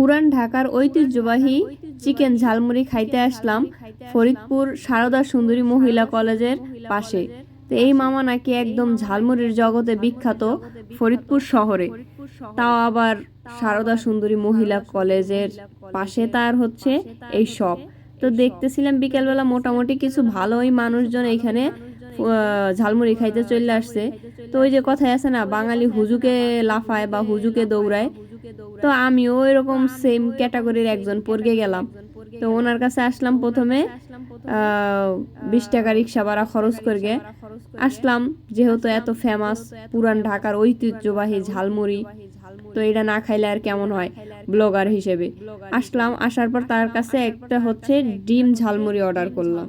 পুরান ঢাকার ঐতিহ্যবাহী চিকেন ঝালমুড়ি খাইতে আসলাম ফরিদপুর সারদা সুন্দরী মহিলা কলেজের পাশে। তো এই মামা নাকি একদম ঝালমুড়ির জগতে বিখ্যাত ফরিদপুর শহরে। তাও আবার সারদা সুন্দরী মহিলা কলেজের পাশে তার হচ্ছে এই শপ। তো দেখতেছিলাম বিকেলবেলা মোটামুটি কিছু ভালোই মানুষজন এখানে ঝালমুড়ি খাইতে চলে আসছে। তো ওই যে কথায় আছে না, বাঙালি হুজুকে লাফায় বা হুজুকে দৌড়ায়। তো আমিও এরকম সেম ক্যাটাগরির একজন পড়গে গেলাম। তো ওনার কাছে আসলাম প্রথমে বিশ টাকা রিক্সা ভাড়া খরচ করে আসলাম, যেহেতু এত ফেমাস পুরান ঢাকার ঐতিহ্যবাহী ঝালমুড়ি, তো এটা না খাইলে আর কেমন হয়? ব্লগার হিসেবে। আসলাম, আসার পর তার কাছে একটা হচ্ছে ডিম ঝালমুড়ি অর্ডার করলাম।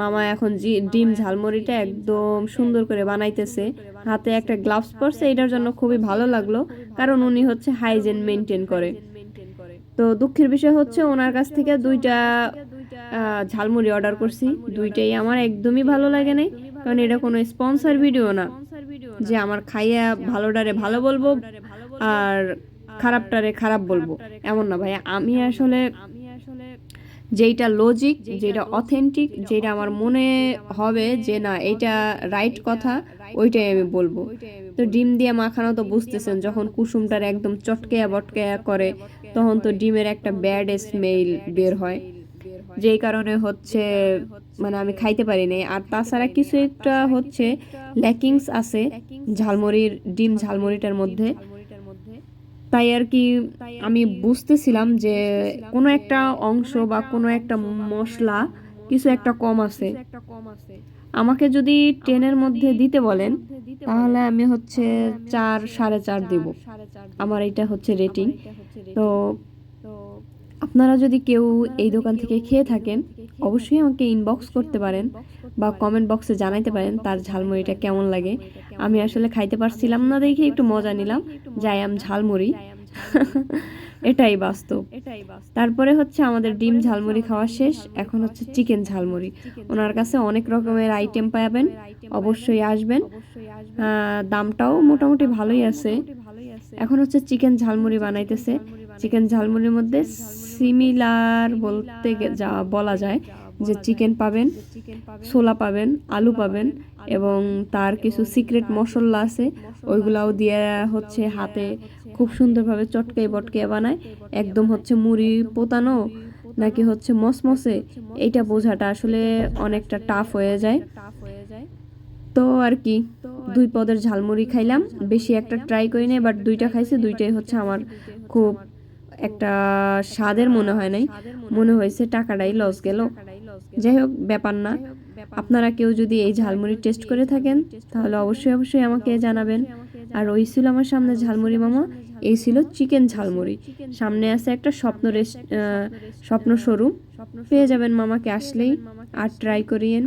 মামা এখন ডিম ঝালমুড়িটা একদম সুন্দর করে বানাইতেছে। হাতে একটা গ্লাভস পরছে, এটার জন্য খুবই ভালো লাগল, কারণ উনি হচ্ছে হাইজেন মেনটেন করে। তো দুঃখের বিষয় হচ্ছে ওনার কাছ থেকে দুইটা ঝালমুড়ি অর্ডার করছি। দুইটাই আমার একদমই ভালো লাগে নাই, কারণ এটা কোনো স্পন্সর ভিডিও না, যে আমার খাইয়া ভালোটারে ভালো বলব আর খারাপটারে খারাপ বলব। এমন না ভাই আমি আসলে যেইটা লজিক যেটা অথেন্টিক যেটা আমার মনে হবে যে না এটা রাইট কথা ওইটাই আমি বলব। তো ডিম দিয়ে মাখানো তো বুঝতেছেন যখন কুসুমটার একদম চটকেয়া বটকেয়া করে তখন তো ডিমের একটা ব্যাড স্মেল বের হয়। যেই কারণে হচ্ছে মানে আমি খাইতে পারি নাই। আর তাছাড়া কিছু একটা হচ্ছে ল্যাকিংস আছে ঝালমুড়ির ডিম ঝালমুড়িটার মধ্যে। তাই আর কি আমি বুঝতেছিলাম যে কোনো একটা অংশ বা কোনো একটা মশলা কিছু একটা কম আছে। আমাকে যদি টেনের মধ্যে দিতে বলেন, তাহলে আমি হচ্ছে চার, সাড়ে চার দিব। আমার এটা হচ্ছে রেটিং তো আপনারা যদি কেউ এই দোকান থেকে খেয়ে থাকেন, অবশ্যই আমাকে ইনবক্স করতে পারেন বা কমেন্ট বক্সে জানাইতে পারেন তার ঝালমুড়িটা কেমন লাগে। আমি আসলে খাইতে পারছিলাম না দেখে একটু মজা নিলাম, যাই আম ঝালমুড়ি। এটাই বাস্তব। তারপরে হচ্ছে আমাদের ডিম ঝালমুড়ি খাওয়া শেষ, এখন হচ্ছে চিকেন ঝালমুড়ি। ওনার কাছে অনেক রকমের আইটেম পাবেন, অবশ্যই আসবেন। দামটাও মোটামুটি ভালোই আছে। এখন হচ্ছে চিকেন ঝালমুড়ি বানাইতেছে। চিকেন ঝালমুড়ির মধ্যে সিমিলার বলতে গে- যা বলা যায় যে চিকেন পাবেন ছোলা পাবেন আলু পাবেন এবং তার কিছু সিক্রেট মশলা আছে। ওইগুলাও দিয়ে হচ্ছে হাতে খুব সুন্দরভাবে চটকে বটকে বানায়। একদম হচ্ছে মুড়ি পোতানো নাকি হচ্ছে মসমসে? এইটা বোঝাটা আসলে অনেকটা টাফ হয়ে যায়। তো আর কি দুই পদের ঝালমুড়ি খাইলাম। বেশি একটা ট্রাই করি নাই বাট দুইটা খাইছি দুইটাই হচ্ছে আমার খুব একটা স্বাদের মনে হয় নাই। মনে হয়েছে টাকাটাই লস গেল। যাই হোক, ব্যাপার না। আপনারা কেউ যদি এই ঝালমুড়ি টেস্ট করে থাকেন, তাহলে অবশ্যই অবশ্যই আমাকে জানাবেন। আর ওই ছিল আমার সামনে ঝালমুড়ি মামা। এই ছিল চিকেন ঝালমুড়ি। সামনে আছে একটা স্বপ্ন স্বপ্ন শোরুম পেয়ে যাবেন মামাকে আসলেই। আর ট্রাই করিয়েন।